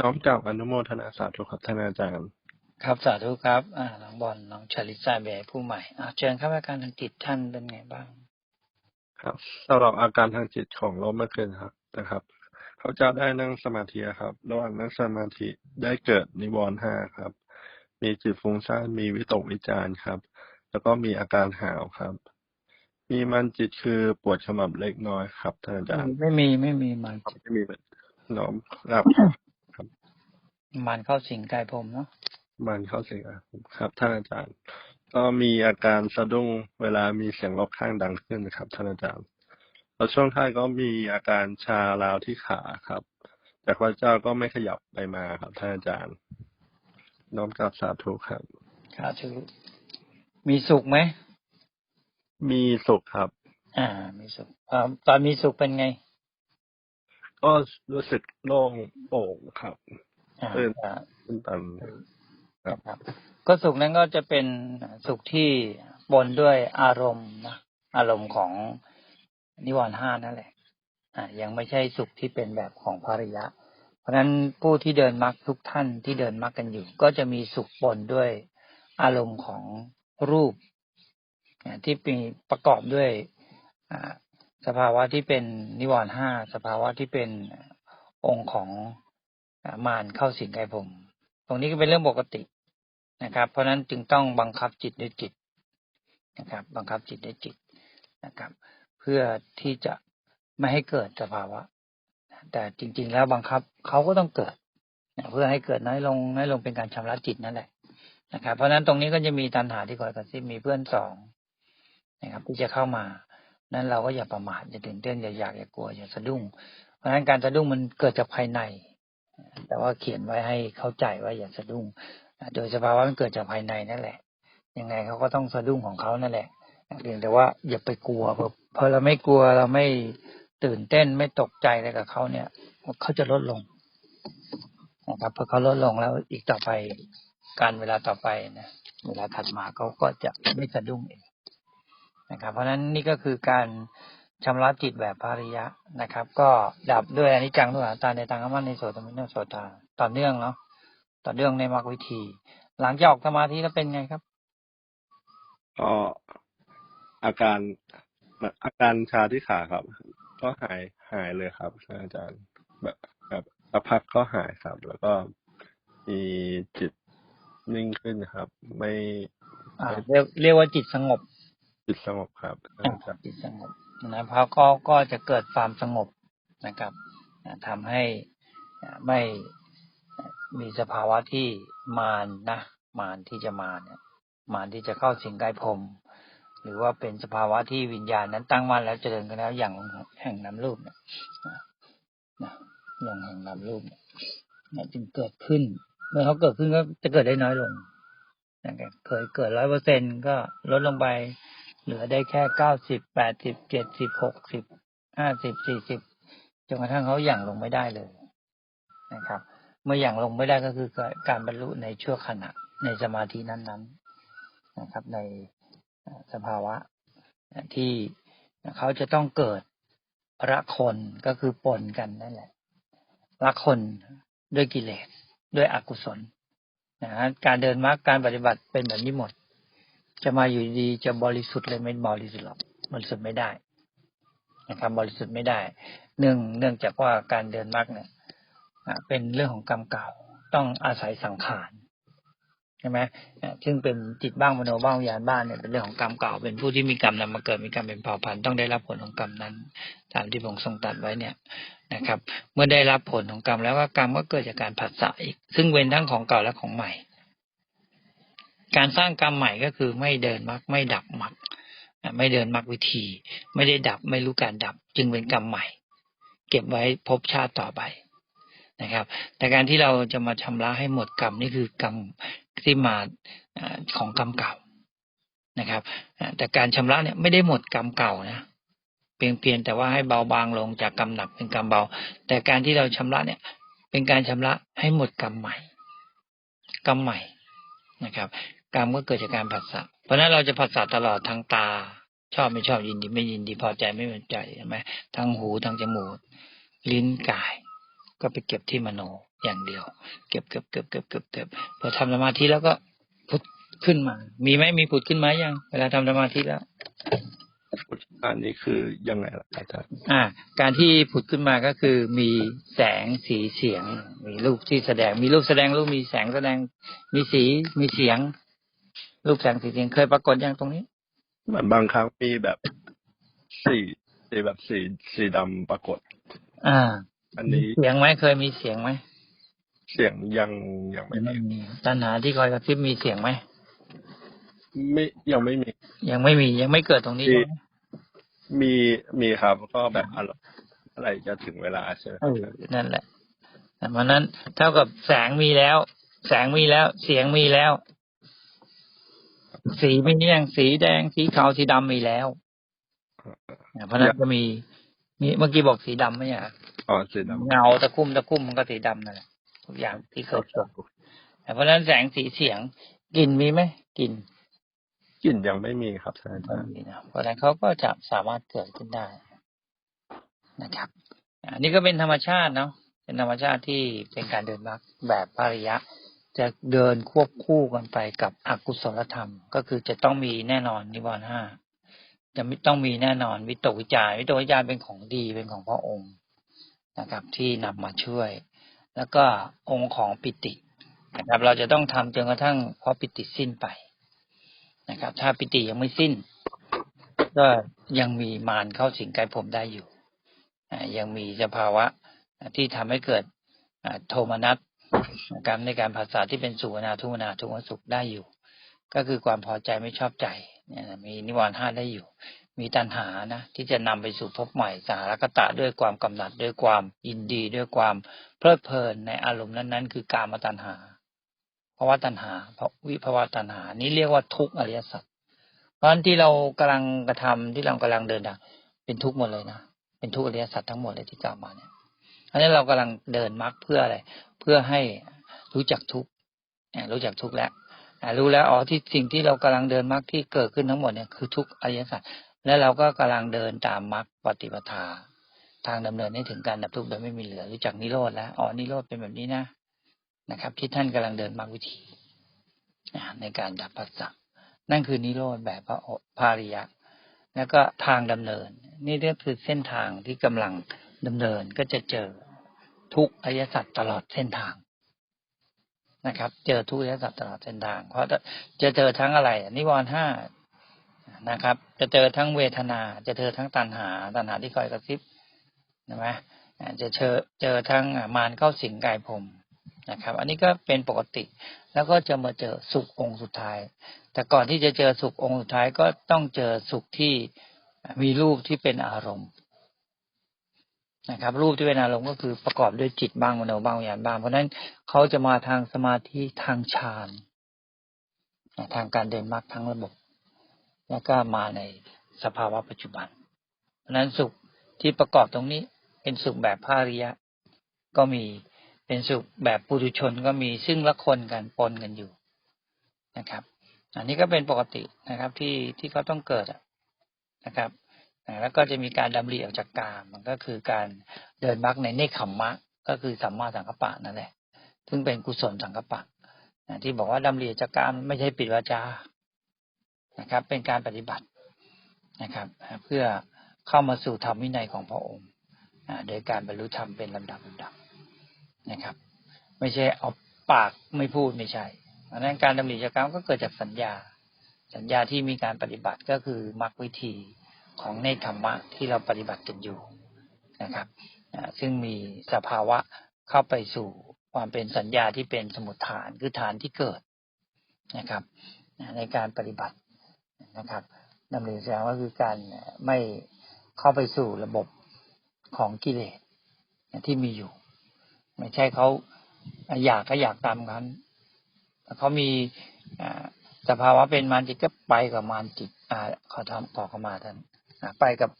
น้อมกล่าวอนุโมทนาสาธุครับท่านอาจารย์ ครับสาธุครับอ่าน้องบอลน้องชลิซาเบย์ผู้ใหม่อ่าเชิญครับอาการทางจิตท่านเป็นไงบ้าง ครับสำหรับอาการทางจิตของโรคเมื่อคืนครับนะครับเขาจะได้นั่งสมาธิครับ ระหว่างนั่งสมาธิได้เกิดนิวรณ์ห้าครับ มีจิตฟุ้งซ่านมีวิตกวิจารณ์ครับ แล้วก็มีอาการหาวครับ มีมันจิตคือปวดขมับเล็กน้อยครับท่านอาจารย์ไม่มีไม่มีมันครับไม่มีน้อมรับ มันเข้าสิงกายผมเนาะมันเข้าเสียงครับท่านอาจารย์ ก็มีอาการสะดุ้งเวลามีเสียงรอบข้างดังขึ้นครับท่านอาจารย์แล้วช่วงท้ายก็มีอาการชาลาวที่ขาครับแต่พระเจ้าก็ไม่ขยับไปมาครับท่านอาจารย์ น้อมกราบสาธุครับสาธุมีสุขไหมมีสุขครับ อ่า มีสุขอ่าตอนมีสุขเป็นไง ก็รู้สึกโล่งโปร่งครับอ่า เอออ่าขึ้นตันครับครับ ก็สุขนั้นก็จะเป็นสุขที่ปนด้วยอารมณ์นะอารมณ์ของนิวรณ์ห้านั่นแหละ อ่า ยังไม่ใช่สุขที่เป็นแบบของภริยะ เพราะฉะนั้นผู้ที่เดินมรรคทุกท่านที่เดินมรรคกันอยู่ ก็จะมีสุขปนด้วยอารมณ์ของรูปอ่าที่มีประกอบด้วยอ่าสภาวะที่เป็นนิวรณ์ห้าสภาวะที่เป็นองค์ของอ่า มารเข้าสิงกายผม ตรงนี้ก็เป็นเรื่องปกตินะครับ เพราะฉะนั้นจึงต้องบังคับจิตด้วยจิตนะครับ บังคับจิตด้วยจิตนะครับ เพื่อที่จะไม่ให้เกิดสภาวะ แต่จริง ๆ แล้วบังคับเขาก็ต้องเกิดนะเพื่อให้เกิดน้อยลงน้อยลงเป็นการชำระจิตนั่นแหละนะครับ เพราะฉะนั้นตรงนี้ก็จะมีตัณหาที่คอยกระซิบมีเพื่อนสองนะครับที่จะเข้ามา นั้นเราก็อย่าประมาทอย่าตื่นเต้นอย่าอยากอย่ากลัวอย่าสะดุ้ง เพราะฉะนั้นการสะดุ้งมันเกิดจากภายใน แต่ว่าเขียนไว้ให้เข้าใจว่าอย่าสะดุ้งโดยสภาวะมันเกิดจากภายในนั่นแหละ ยังไงเขาก็ต้องสะดุ้งของเขานั่นแหละเพียงแต่ว่าอย่าไปกลัวเพอพอเราไม่กลัวเราไม่ตื่นเต้นไม่ตกใจอะไรกับเขาเนี่ยเขาจะลดลงนะครับพอเขาลดลงแล้วอีกต่อไปการเวลาต่อไปนะเวลาถัดมาเขาก็จะไม่สะดุ้งเองนะครับ เพราะฉะนั้นนี่ก็คือการ ชำระจิตแบบภาริยะนะครับ ก็ดับด้วยอนิจจังด้วยตาในทางอมันในโสตมิโนโสตาต่อเนื่องเนาะต่อเนื่องในมรรควิธี หลังจากออกสมาธิแล้วเป็นไงครับก็อาการอาการชาที่ขาครับ ก็หายหายเลยครับท่านอาจารย์ แบบแบบสักพักก็หายครับ แล้วก็มีจิตนิ่งขึ้นครับ ไม่อ่าเรียกเรียกว่าจิตสงบ จิตสงบครับท่านอาจารย์จิตสงบ นะเพราะก็ก็จะเกิดความสงบนะครับอ่าทำให้ไม่มีสภาวะที่มารนะมารที่จะมาเนี่ยมารที่จะเข้าสิงกายพรมหรือว่าเป็นสภาวะที่วิญญาณนั้นตั้งมั่นแล้วเจริญกันแล้วอย่างแห่งนามรูปเนี่ยนะนะอย่างแห่งนามรูปเนี่ยเนี่ยจึงเกิดขึ้น เมื่อเขาเกิดขึ้นก็จะเกิดได้น้อยลงนะครับเคยเกิดร้อยเปอร์เซ็นก็ลดลงไป เหลือได้แค่เก้าสิบแปดสิบเจ็ดสิบหกสิบห้าสิบสี่สิบจนกระทั่งเขาหยั่งลงไม่ได้เลยนะครับ เมื่อหยั่งลงไม่ได้ก็คือการบรรลุในชั่วขณะในสมาธินั้นๆนะครับ ในสภาวะที่เขาจะต้องเกิดรักคนก็คือปนกันนั่นแหละรักคนด้วยกิเลสด้วยอกุศลนะฮะการเดินมรรคการปฏิบัติเป็นแบบนี้หมด จะมาอยู่ดีจะบริสุทธิ์เลยไม่บริสุทธิ์หรอกบริสุทธิ์ไม่ได้นะครับบริสุทธิ์ไม่ได้ เนื่องเนื่องจากว่าการเดินมรรคเนี่ยเป็นเรื่องของกรรมเก่าต้องอาศัยสังขารใช่ไหมซึ่งเป็นจิตบ้างมโนบ้างวิญญาณบ้างเนี่ยเป็นเรื่องของกรรมเก่า เป็นผู้ที่มีกรรมนำมาเกิดมีกรรมเป็นเผ่าพันธุ์ต้องได้รับผลของกรรมนั้นตามที่พระองค์ทรงตรัสไว้เนี่ยนะครับ เมื่อได้รับผลของกรรมแล้วก็กรรมก็เกิดจากการผัสสะอีก ซึ่งเป็นทั้งของเก่าและของใหม่ การสร้างกรรมใหม่ก็คือไม่เดินมรรคไม่ดับมรรคไม่เดินมรรควิธี ไม่ได้ดับไม่รู้การดับ จึงเป็นกรรมใหม่ เก็บไว้ภพชาติต่อไปนะครับ แต่การที่เราจะมาชำระให้หมดกรรมนี่คือกรรมที่มาของกรรมเก่านะครับแต่การชำระเนี่ยไม่ได้หมดกรรมเก่านะเพียงเพียงแต่ว่าให้เบาบางลงจากกรรมหนักเป็นกรรมเบา แต่การที่เราชำระเนี่ย เป็นการชำระให้หมดกรรมใหม่กรรมใหม่นะครับ กรรมก็เกิดจากการผัสสะเพราะนั้นเราจะผัสสะตลอดทางตา ชอบไม่ชอบยินดีไม่ยินดีพอใจไม่พอใจใช่ไหมทางหูทางจมูกลิ้นกาย ก็ไปเก็บที่มโนอย่างเดียว เก็บเก็บเก็บเก็บเก็บเก็บพอทำสมาธิแล้วก็พุทขึ้นมา มีไหมมีผุดขึ้นมายัง เวลาทำสมาธิแล้วอันนี้คือยังไงล่ะอาจารย์อ่า การที่ผุดขึ้นมาก็คือมีแสงสีเสียง มีรูปที่แสดง มีรูปแสดงรูปมีแสงแสดง มีสีมีเสียง รูปแสงสีเสียงเคยปรากฏยังตรงนี้เหมือนบางครั้งมีแบบสีสีแบบสีสีดำปรากฏ อ่า อันนี้เสียงไหมเคยมีเสียงไหมเสียงยังยังไม่มีมีตัณหาที่คอยกระซิบมีเสียงไหมไม่ยังไม่มี ยังไม่มียังไม่เกิดตรงนี้ มีใช่ไหมมีมีครับก็แบบอะไรอะไรจะถึงเวลาใช่ไหมเออนั่นแหละแต่เพราะนั้นเท่ากับแสงมีแล้ว แสงมีแล้ว เสียงมีแล้ว สีมียังสีแดงสีขาวสีดำมีแล้วเพราะฉะนั้นก็มีมีเมื่อกี้บอกสีดำไหมอะอ๋อสีดำเงาตะคุ่มตะคุ่มมันก็สีดำนั่นแหละทุกอย่างที่เคยเกิดเพราะฉะนั้นแสงสีเสียงกลิ่นมีไหมกลิ่นกลิ่นยังไม่มีครับอาจารย์ไม่มีนะเพราะฉะนั้นเขาก็จะสามารถเกิดขึ้นได้นะครับอันนี้ก็เป็นธรรมชาติเนาะเป็นธรรมชาติที่เป็นการเดินมรรคแบบปริยะ จะเดินควบคู่กันไปกับอกุศลธรรม ก็คือจะต้องมีแน่นอนนิวรณ์ห้าจะไม่ต้องมีแน่นอนวิตกวิจารวิตกวิจารเป็นของดีเป็นของพระองค์นะครับ ที่นำมาช่วย แล้วก็องค์ของปิตินะครับ เราจะต้องทำจนกระทั่งพราะปิติสิ้นไปนะครับ ถ้าปิติยังไม่สิ้น ก็ยังมีมารเข้าสิงกายผมได้อยู่ยังมีสภาวะที่ทำให้เกิดโทมนัส นะครับในการภาษาที่เป็นสุวนาทุนาทุวสุขได้อยู่ ก็คือความพอใจไม่ชอบใจเนี่ยมีนิวรณ์ห้าได้อยู่ มีตัณหานะที่จะนำไปสู่ภพใหม่สารกตะด้วยความกำหนัดด้วยความยินดีด้วยความเพลิดเพลินในอารมณ์นั้นๆ คือกามตัณหาภาวะตัณหาวิภาวะตัณหา นี้เรียกว่าทุกข์อริยสัจเพราะฉะนั้นที่เรากำลังกระทำที่เรากำลังเดินทางเป็นทุกข์หมดเลยนะเป็นทุกข์อริยสัจทั้งหมดเลยที่กล่าวมาเนี่ย เพราะฉะนั้เรากำลังเดินมรรคเพื่ออะไร เพื่อให้รู้จักทุกข์รู้จักทุกข์แล้วรู้แล้วอ๋อที่สิ่งที่เรากำลังเดินมรรคที่เกิดขึ้นทั้งหมดเนี่ยคือทุกข์อริยสัจและเราก็กำลังเดินตามมรรคปฏิปทา ทางดำเนินให้ถึงการดับทุกข์โดยไม่มีเหลือ รู้จักนิโรธแล้วอ๋อนิโรธเป็นแบบนี้นะนะครับ ที่ท่านกำลังเดินมรรควิธีในการดับปัสสะนั่นคือนิโรธแบบพระอภาริยะ แล้วก็ทางดำเนิน นี่ก็คือเส้นทางที่กำลัง ดำเนินก็จะเจอทุกอริยสัจตลอดเส้นทางนะครับ เจอทุกอริยสัจตลอดเส้นทาง เพราะจะเจอทั้งอะไรนิวรณ์ห้านะครับ จะเจอทั้งเวทนา จะเจอทั้งตัณหา ตัณหาที่คอยกระซิบใช่ไหมจะเจอเจอทั้งมารเข้าสิงกายผมนะครับ อันนี้ก็เป็นปกติ แล้วก็จะมาเจอสุของค์สุดท้าย แต่ก่อนที่จะเจอสุของค์สุดท้ายก็ต้องเจอสุขที่มีรูปที่เป็นอารมณ์ นะครับ รูปที่เป็นอารมณ์ก็คือประกอบด้วยจิตบ้างมโนบ้างวิญญาณบ้าง เพราะฉะนั้นเขาจะมาทางสมาธิทางฌานทางการเดินมรรคทั้งระบบ แล้วก็มาในสภาวะปัจจุบัน เพราะนั้นสุขที่ประกอบตรงนี้เป็นสุขแบบภาริยะ ก็มีเป็นสุขแบบปุถุชนก็มีซึ่งละคนกันปนกันอยู่นะครับ อันนี้ก็เป็นปกตินะครับที่ที่เขาต้องเกิดนะครับ อ่าแล้วก็จะมีการดำริออกจากกามมันก็คือการเดินมรรคในเนคขมมะ ก็คือสัมมาสังกัปปะนั่นแหละ ซึ่งเป็นกุศลสังกัปปะอ่าที่บอกว่าดำริออกจากกามไม่ใช่ปิดวาจานะครับ เป็นการปฏิบัตินะครับ เพื่อเข้ามาสู่ธรรมวินัยของพระองค์โดยการบรรลุธรรมเป็นลำดับลำดับนะครับ ไม่ใช่เอาปากไม่พูดไม่ใช่เพราะฉะนั้นการดำริจากกรรมก็เกิดจากสัญญา สัญญาที่มีการปฏิบัติก็คือมรรควิธี ของเนคขมมะที่เราปฏิบัติกันอยู่นะครับซึ่งมีสภาวะเข้าไปสู่ความเป็นสัญญาที่เป็นสมุทฐานคือฐานที่เกิดนะครับในการปฏิบัตินะครับดำเริแสดงว่าคือการไม่เข้าไปสู่ระบบของกิเลสที่มีอยู่ ไม่ใช่เขาอยากก็อยากตามกันเขามีสภาวะเป็นมารจิตก็ไปกับมารจิตอ่าขอทำขอข้ามาท่าน ไปกับ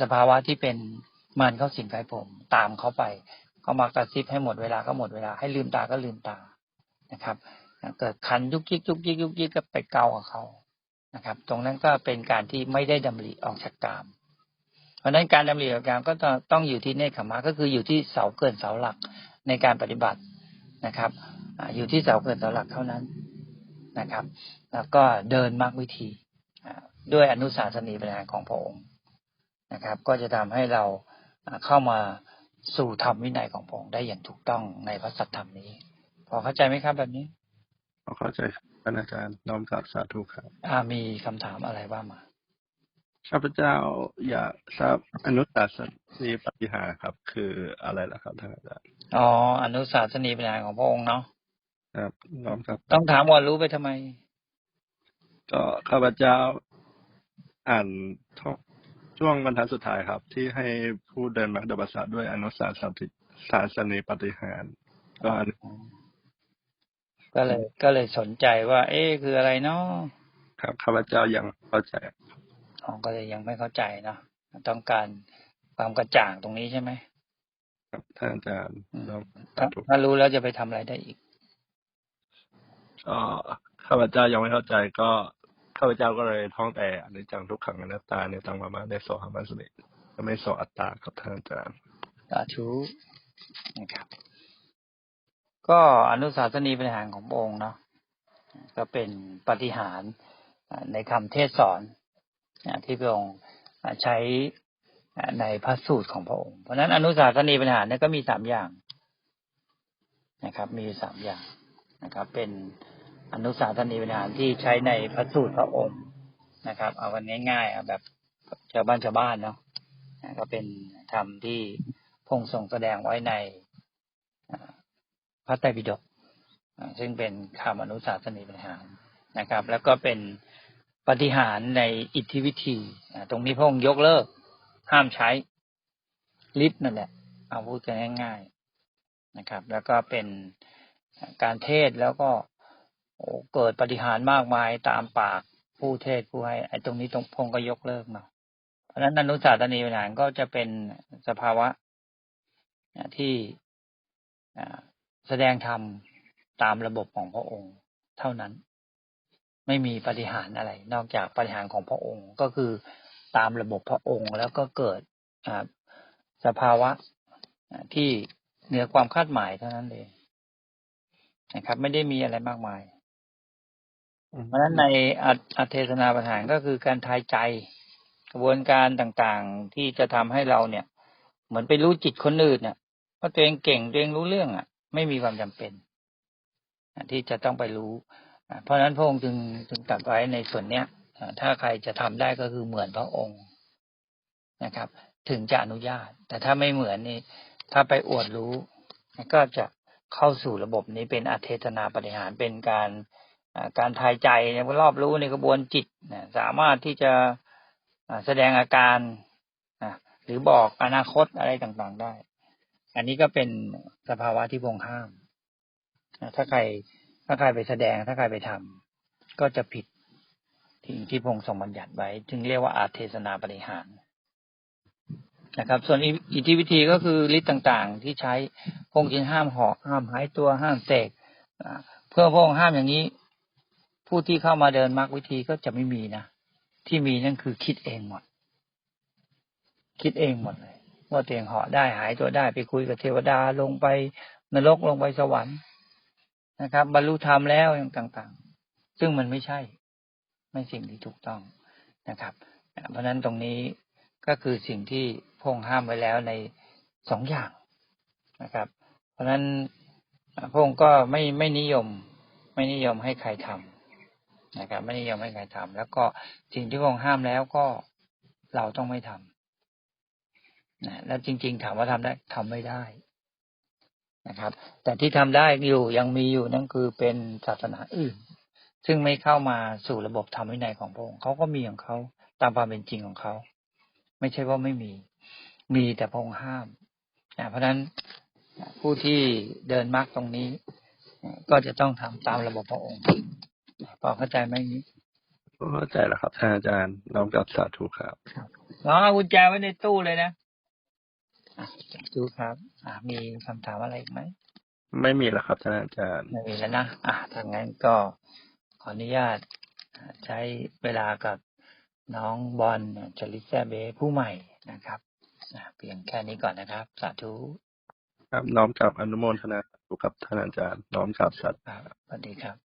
สภาวะที่เป็นมารเข้าสิงกายผม ตามเขาไปเขามากระซิบให้หมดเวลาก็หมดเวลาให้ลืมตาก็ลืมตานะครับเกิดคันยุกยิกยุกยิกยุกยิกก็ไปเกากับเขานะครับ ตรงนั้นก็เป็นการที่ไม่ได้ดำริออกจากกาม เพราะฉะนั้นการดำริออกจากกามก็ต้องอยู่ที่เนคขมะก็คืออยู่ที่เสาเกินเสาหลักในการปฏิบัตินะครับอยู่ที่เสาเกิดเสาหลักเท่านั้นนะครับ แล้วก็เดินมรรควิธี ด้วยอนุสาสนีปัญญาของพระองค์นะครับ ก็จะทำให้เราอ่าเข้ามาสู่ธรรมวินัยของพระองค์ได้อย่างถูกต้องในพระสัทธรรมนี้ พอเข้าใจไหมครับแบบนี้เข้าใจครับท่านอาจารย์น้อมกราบสาธุครับอ่ามีคำถามอะไรว่ามาข้าพเจ้าอยากทราบอนุตตสนีปฏิหารครับ คืออะไรล่ะครับท่านอาจารย์อ๋ออนุสาสนีปัญญาของพระองค์เนาะครับน้อมครับ ต้องถามว่ารู้ไปทำไม ก็ข้าพเจ้า อ่านท่องช่วงบรรทัดสุดท้ายครับ ที่ให้ผู้เดินมรรคเดบัสสะด้วยอนุสาสนิสาสนีปฏิหารก็อันก็เลย ก็เลยสนใจว่า เอ๊ะคืออะไรเนาะครับข้าพเจ้ายังเข้าใจอ๋อก็เลยยังไม่เข้าใจเนาะต้องการความกระจ่างตรงนี้ใช่ไหมครับท่านอาจารย์อืมน้อมถ้าสาธุถ้ารู้แล้วจะไปทำอะไรได้อีกก็ข้าพเจ้ายังไม่เข้าใจก็ ข้าพเจ้าก็เลยท่องแต่อนิจจังทุกขังอนัตตาในตังมามาในโสหามัสนิก็ไม่โสอัตตาครับท่านอาจารย์สาธุนะครับ ก็อนุสาสนีปัญหารขององค์เนาะก็เป็นปฏิหารในคำเทศสอนที่พระองค์ใช้ในพระสูตรของพระองค์ เพราะฉะนั้นอนุสาสนีปัญหารเนี่ยก็มีสามอย่างนะครับ มีสามอย่างนะครับ เป็น อนุสาสนีปัญหารที่ใช้ในพระสูตรพระองค์นะครับ เอากันง่ายๆเอาแบบชาวบ้านชาวบ้านเนาะก็เป็นธรรมที่พงค์ทรงแสดงไว้ในพระไตรปิฎกซึ่งเป็นคำอนุสาสนีปัญหารนะครับ แล้วก็เป็นปฏิหารในอิทธิวิธีตรงนี้พงค์ยกเลิก ห้ามใช้ลิฟต์นั่นแหละ เอาพูดกันง่าย ๆนะครับ แล้วก็เป็นการเทศแล้วก็ โอ้เกิดปฏิหารมากมายตามปากผู้เทศผู้ให้ไอ้ตรงนี้ตรงพงก็ยกเลิกเนาะเพราะฉะนั้นอนุสาสนีปัญหาก็จะเป็นสภาวะที่แสดงธรรมตามระบบของพระองค์เท่านั้น ไม่มีปฏิหารอะไร นอกจากปฏิหารของพระองค์ก็คือตามระบบพระองค์แล้วก็เกิดสภาวะที่เหนือความคาดหมายเท่านั้นเองนะครับ ไม่ได้มีอะไรมากมาย เพราะฉะนั้นในอัตเทศนาปัญหารก็คือการทายใจ กระบวนการต่างๆที่จะทำให้เราเนี่ย เหมือนไปรู้จิตคนอื่นเนี่ยว่าตัวเองเก่งตัวเองรู้เรื่องอะ ไม่มีความจำเป็นที่จะต้องไปรู้เพราะฉะนั้นพระองค์จึงจึงตรัสไว้ในส่วนเนี้ยถ้าใครจะทำได้ก็คือเหมือนพระองค์นะครับ ถึงจะอนุญาต แต่ถ้าไม่เหมือนนี่ ถ้าไปอวดรู้ ก็จะเข้าสู่ระบบนี้เป็นอัเทศนาปฏิหารเป็นการ การทายใจเนี่ยรอบรู้ในกระบวนจิตสามารถที่จะแสดงอาการหรือบอกอนาคตอะไรต่างๆได้ อันนี้ก็เป็นสภาวะที่พงห้าม ถ้าใครถ้าใครไปแสดงถ้าใครไปทำก็จะผิดที่ที่พงค์ทรงบัญญัติไว้จึงเรียกว่าอาเทศนาปฏิหารนะครับ ส่วนอิทธิวิธีก็คือฤทธิ์ต่างๆ ที่ใช้พงค์จึงห้ามหาะห้ามหายตัวห้ามเสกเพื่อพงค์ห้ามอย่างนี้ ผู้ที่เข้ามาเดินมรรควิธีก็จะไม่มีนะ ที่มีนั่นคือคิดเองหมด คิดเองหมดเลย ว่าตัวเองเหาะได้หายตัวได้ไปคุยกับเทวดาลงไปนรกลงไปสวรรค์นะครับ บรรลุธรรมแล้วอย่างต่าง ๆ ซึ่งมันไม่ใช่ ไม่สิ่งที่ถูกต้องนะครับ เพราะฉะนั้นตรงนี้ก็คือสิ่งที่พระองค์ห้ามไว้แล้วในสองอย่างนะครับ เพราะฉะนั้นพระองค์ก็ไม่ไม่นิยม ไม่นิยมให้ใครทำ นะครับ ไม่นิยมให้ใครทำแล้วก็สิ่งที่พระองค์ห้ามแล้วก็เราต้องไม่ทำนะแล้วจริง ๆ ถามว่าทำได้ทำไม่ได้นะครับ แต่ที่ทำได้อยู่ยังมีอยู่นั่นคือเป็นศาสนาอื่น ซึ่งไม่เข้ามาสู่ระบบธรรมวินัยของพระองค์เขาก็มีของเขาตามความเป็นจริงของเขาไม่ใช่ว่าไม่มี มีแต่พระองค์ห้ามนะเพราะฉะนั้นผู้ที่เดินมรรคตรงนี้ ก็จะต้องทำตามระบบพระองค์ พอเข้าใจไหมนี้เข้าใจแล้วครับท่านอาจารย์น้อมกราบสาธุครับน้องเอากุญแจไว้ในตู้เลยนะอะดูครับ อ่า มีคำถามอะไรอีกไหม ไม่มีแล้วครับท่านอาจารย์ ไม่มีแล้วนะ อ่าถ้างั้นก็ขออนุญาตอ่าใช้เวลากับน้องบอลจลิซาเบผู้ใหม่นะครับอ่าเพียงแค่นี้ก่อนนะครับ สาธุ ครับ น้อมกลับอนุโมทนาสาธุกับท่านอาจารย์ น้อมกลับสัตว์ครับสวัสดีครับ